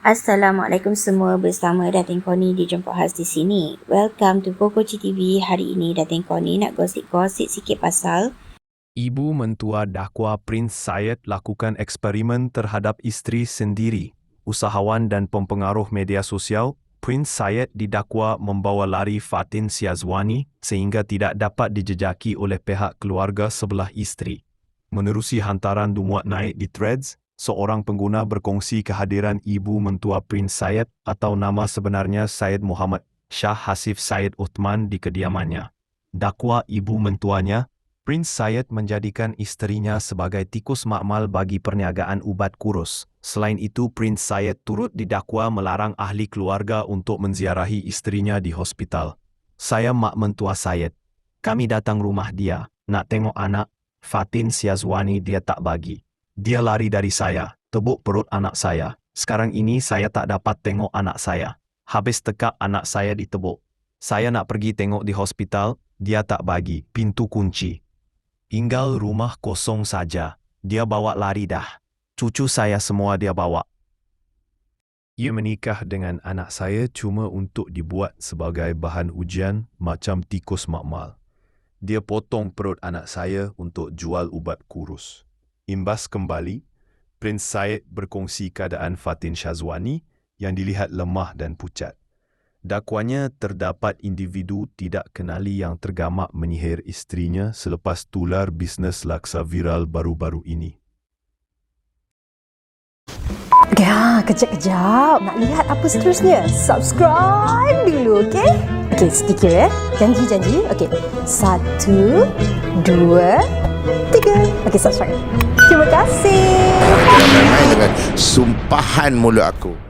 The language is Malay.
Assalamualaikum semua bersama Datin Koni di Jemput Khas di sini. Welcome to Pokoci TV. Hari ini Datin Koni nak gosip-gosip sikit pasal Ibu mentua dakwa Prince Syed lakukan eksperimen terhadap isteri sendiri. Usahawan dan pempengaruh media sosial, Prince Syed didakwa membawa lari Fatin Syazwani sehingga tidak dapat dijejaki oleh pihak keluarga sebelah isteri. Menerusi hantaran dumuat naik di threads, seorang pengguna berkongsi kehadiran ibu mentua Prince Syed atau nama sebenarnya Syed Muhammad Shah Hasif Syed Uthman di kediamannya. Dakwa ibu mentuanya, Prince Syed menjadikan isterinya sebagai tikus makmal bagi perniagaan ubat kurus. Selain itu, Prince Syed turut didakwa melarang ahli keluarga untuk menziarahi isterinya di hospital. Saya mak mentua Syed. Kami datang rumah dia, nak tengok anak, Fatin Syazwani dia tak bagi. Dia lari dari saya, tebuk perut anak saya. Sekarang ini saya tak dapat tengok anak saya. Habis tekak anak saya ditebuk. Saya nak pergi tengok di hospital, dia tak bagi, pintu kunci. Tinggal rumah kosong saja. Dia bawa lari dah. Cucu saya semua dia bawa. Ia menikah dengan anak saya cuma untuk dibuat sebagai bahan ujian macam tikus makmal. Dia potong perut anak saya untuk jual ubat kurus. Imbas kembali, Prince Syed berkongsi keadaan Fatin Syazwani yang dilihat lemah dan pucat. Dakwanya terdapat individu tidak kenali yang tergamak menyihir isterinya selepas tular bisnes laksa viral baru-baru ini. Ya, kejap-kejap. Nak lihat apa seterusnya? Subscribe dulu, okey? Okey, sedikit ya. Janji-janji. Okey. Satu, dua, tiga. Okey, subscribe. Terima kasih. Dengan sumpahan mulut aku.